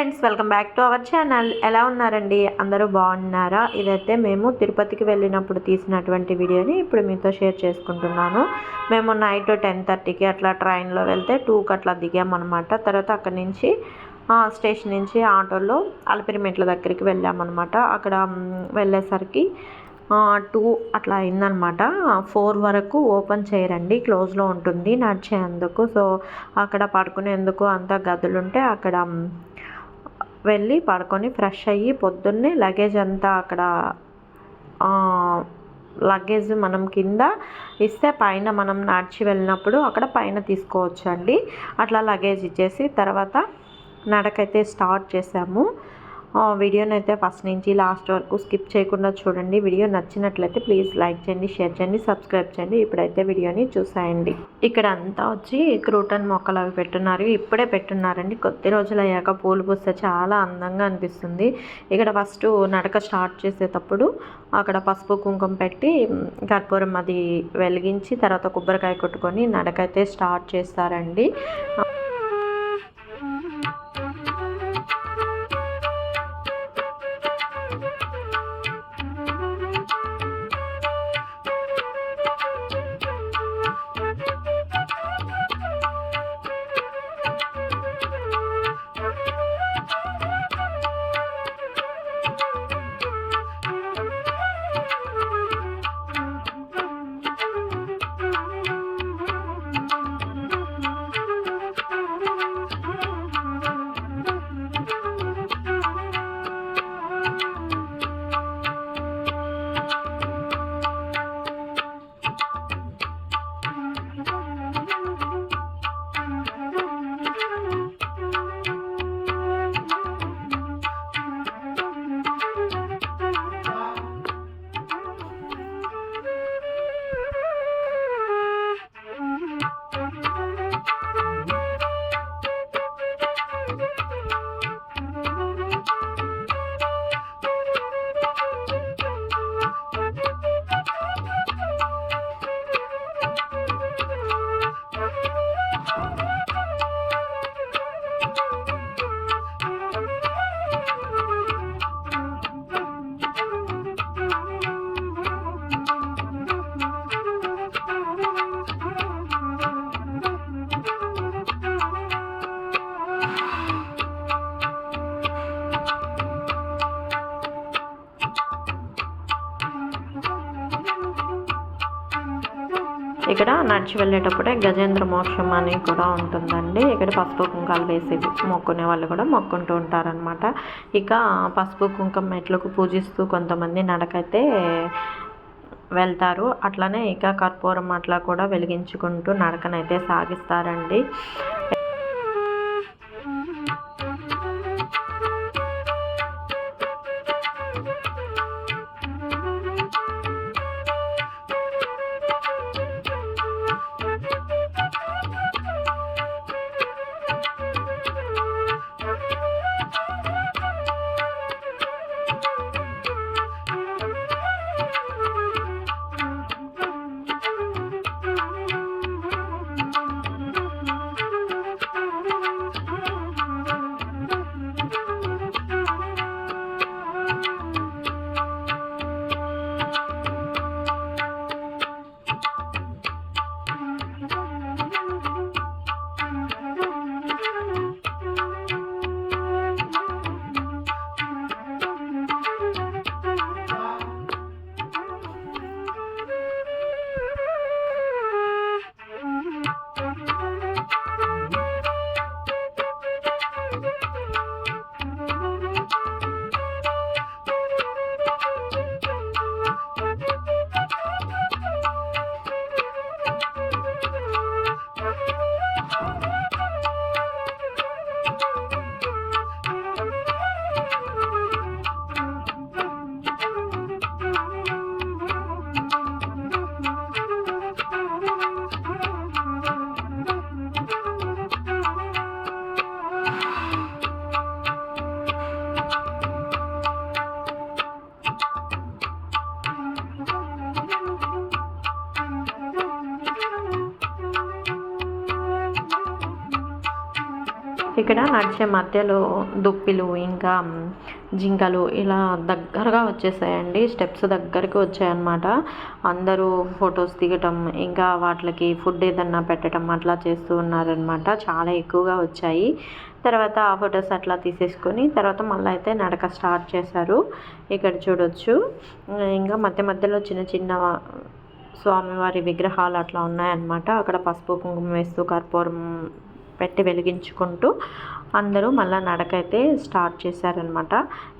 Friends welcome back to our channel ఎలా ఉన్నారండి? అందరూ బాగున్నారా? ఇదైతే మేము తిరుపతికి వెళ్ళినప్పుడు తీసినటువంటి వీడియోని ఇప్పుడు మీతో షేర్ చేసుకుంటున్నాను. మేము నైట్ టెన్ థర్టీకి అట్లా ట్రైన్లో వెళ్తే టూకి అట్లా దిగామన్నమాట. తర్వాత అక్కడి నుంచి స్టేషన్ నుంచి ఆటోలో అలపిరిమెట్ల దగ్గరికి వెళ్ళామన్నమాట. అక్కడ వెళ్ళేసరికి టూ అట్లా అయిందనమాట ఫోర్ వరకు ఓపెన్ చేయరండి. క్లోజ్లో ఉంటుంది నడిచేందుకు. సో అక్కడ పడుకునేందుకు అంత గదులుంటే అక్కడ వెళ్ళి పడుకొని ఫ్రెష్ అయ్యి పొద్దున్నే లగేజ్ అంతా అక్కడ లగేజ్ మనం కింద ఇస్తే పైన మనం నడిచి వెళ్ళినప్పుడు అక్కడ పైన తీసుకోవచ్చండి. అట్లా లగేజ్ ఇచ్చేసి తర్వాత నడకైతే స్టార్ట్ చేసాము. వీడియోని అయితే ఫస్ట్ నుంచి లాస్ట్ వరకు స్కిప్ చేయకుండా చూడండి. వీడియో నచ్చినట్లయితే ప్లీజ్ లైక్ చేయండి షేర్ చేయండి సబ్స్క్రైబ్ చేయండి. ఇప్పుడైతే వీడియోని చూసేయండి. ఇక్కడ అంతా వచ్చి క్రూటన్ మొక్కలు అవి పెట్టున్నారు. ఇప్పుడే పెట్టున్నారండి. కొద్ది రోజులు అయ్యాక పూలు పూస్తే చాలా అందంగా అనిపిస్తుంది. ఇక్కడ ఫస్ట్ నడక స్టార్ట్ చేసేటప్పుడు అక్కడ పసుపు కుంకుమ పెట్టి కర్పూరం అది వెలిగించి తర్వాత కొబ్బరికాయ కొట్టుకొని నడకైతే స్టార్ట్ చేస్తారండి. ఇక్కడ నడిచి వెళ్ళేటప్పుడే గజేంద్ర మోక్షం అని కూడా ఉంటుందండి. ఇక్కడ పసుపు కుంకాలు వేసి మొక్కునే వాళ్ళు కూడా మొక్కుంటూ ఉంటారనమాట ఇక పసుపు కుంకం మెట్లకు పూజిస్తూ కొంతమంది నడకైతే వెళ్తారు. అట్లనే ఇక కర్పూరం అట్లా కూడా వెలిగించుకుంటూ నడకనైతే సాగిస్తారండి. ఇక్కడ నడిచే మధ్యలో దుప్పిలు ఇంకా జింకలు ఇలా దగ్గరగా వచ్చేసాయండి. స్టెప్స్ దగ్గరికి వచ్చాయన్నమాట. అందరూ ఫొటోస్ దిగటం ఇంకా వాటికి ఫుడ్ ఏదన్నా పెట్టడం అట్లా చేస్తూ ఉన్నారనమాట చాలా ఎక్కువగా వచ్చాయి. తర్వాత ఆ ఫొటోస్ అట్లా తీసేసుకొని తర్వాత మళ్ళీ అయితే నడక స్టార్ట్ చేశారు. ఇక్కడ చూడొచ్చు. ఇంకా మధ్య మధ్యలో చిన్న చిన్న స్వామివారి విగ్రహాలు అట్లా ఉన్నాయన్నమాట. అక్కడ పసుపు కుంకుమ వేస్తూ కర్పూరం పెట్టి వెలిగించుకుంటూ అందరూ మళ్ళీ నడకైతే స్టార్ట్ చేశారనమాట.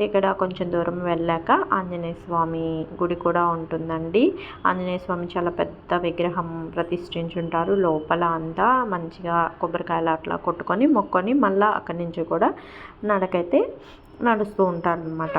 ఇక్కడ కొంచెం దూరం వెళ్ళాక ఆంజనేయ స్వామి గుడి కూడా ఉంటుందండి. ఆంజనేయ స్వామి చాలా పెద్ద విగ్రహం ప్రతిష్ఠించుంటారు. లోపల అంతా మంచిగా కొబ్బరికాయలు అట్లా కొట్టుకొని మొక్కొని మళ్ళీ అక్కడి నుంచి కూడా నడకైతే నడుస్తూ ఉంటారనమాట.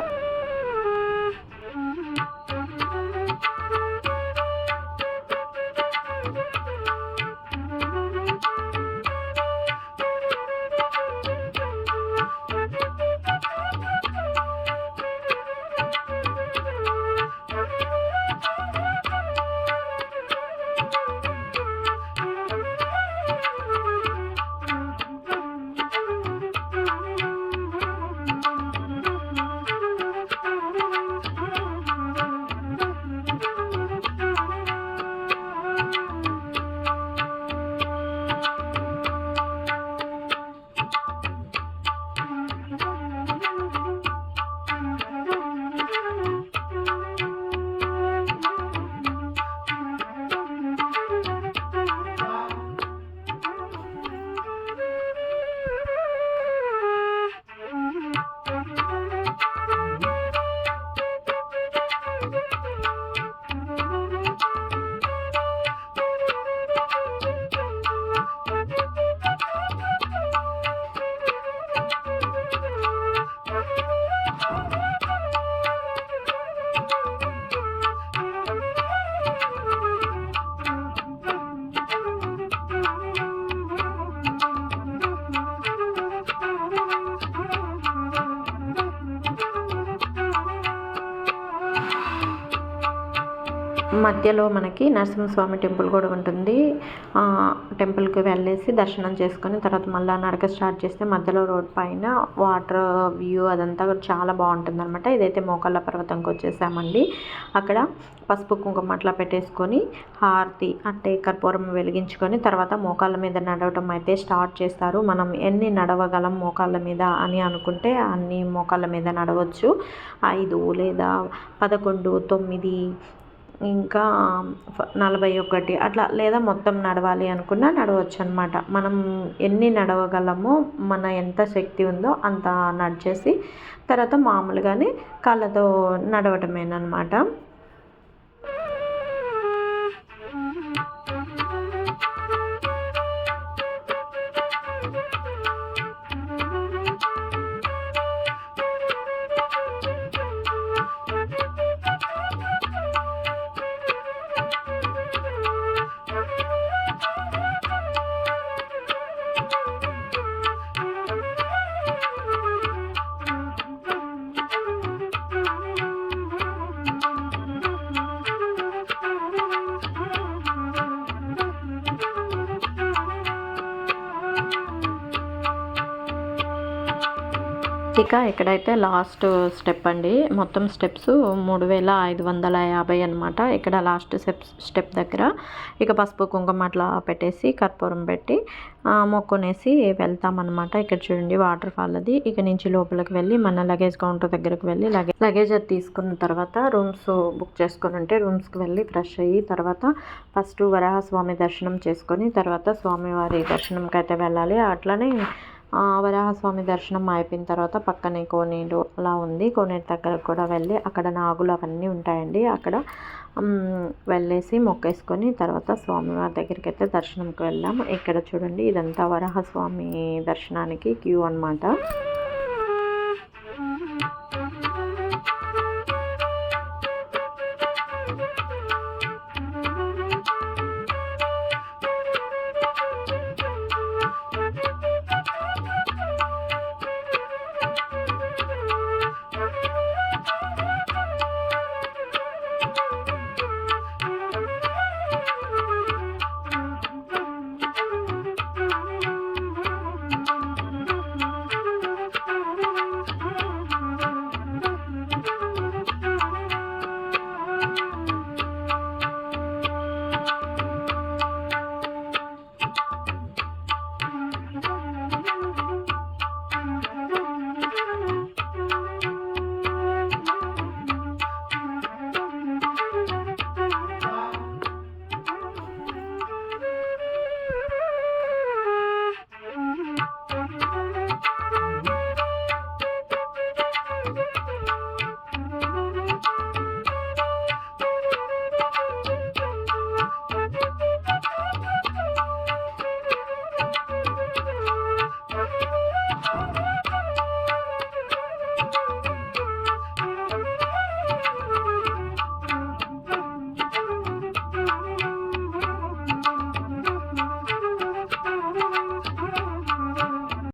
మధ్యలో మనకి నరసింహస్వామి టెంపుల్ కూడా ఉంటుంది. టెంపుల్కి వెళ్ళేసి దర్శనం చేసుకొని తర్వాత మళ్ళీ నడక స్టార్ట్ చేస్తే మధ్యలో రోడ్ పైన వాటర్ వ్యూ అదంతా చాలా బాగుంటుంది అనమాట ఇదైతే మోకాళ్ళ పర్వతంకి వచ్చేసామండి. అక్కడ పసుపు కుంకుమ అట్లా పెట్టేసుకొని హారతి అంటే కర్పూరం వెలిగించుకొని తర్వాత మోకాళ్ళ మీద నడవటం అయితే స్టార్ట్ చేస్తారు. మనం ఎన్ని నడవగలం మోకాళ్ళ మీద అని అనుకుంటే అన్ని మోకాళ్ళ మీద నడవచ్చు. ఐదు లేదా పదకొండు తొమ్మిది ఇంకా నలభై ఒకటి అట్లా లేదా మొత్తం నడవాలి అనుకున్నా నడవచ్చు అనమాట మనం ఎన్ని నడవగలమో మన ఎంత శక్తి ఉందో అంత నడిచేసి తర్వాత మామూలుగానే కాళ్ళతో నడవటమేనమాట ఇక ఇక్కడైతే లాస్ట్ స్టెప్ అండి మొత్తం స్టెప్స్ మూడు వేల ఐదు వందల యాభై అనమాట ఇక్కడ లాస్ట్ స్టెప్ స్టెప్ దగ్గర ఇక పసుపు కుంకుమ అట్లా పెట్టేసి కర్పూరం పెట్టి మొక్కునేసి వెళ్తామన్నమాట ఇక్కడ చూడండి వాటర్ ఫాల్ అది. ఇక నుంచి లోపలికి వెళ్ళి మన లగేజ్ కౌంటర్ దగ్గరకు వెళ్ళి లగేజ్ లగేజ్ అది తీసుకున్న తర్వాత రూమ్స్ బుక్ చేసుకొని ఉంటే రూమ్స్కి వెళ్ళి ఫ్రెష్ అయ్యి తర్వాత ఫస్ట్ వరాహస్వామి దర్శనం చేసుకొని తర్వాత స్వామివారి దర్శనంకి అయితే వెళ్ళాలి. అట్లనే వరాహస్వామి దర్శనం అయిపోయిన తర్వాత పక్కనే కోనేరు అలా ఉంది. కోనేరు దగ్గర కూడా వెళ్ళి అక్కడ నాగులు అవన్నీ ఉంటాయండి. అక్కడ వెళ్ళేసి మొక్కేసుకొని తర్వాత స్వామివారి దగ్గరికి అయితే దర్శనంకి వెళ్ళాము ఇక్కడ చూడండి ఇదంతా వరాహస్వామి దర్శనానికి క్యూ అనమాట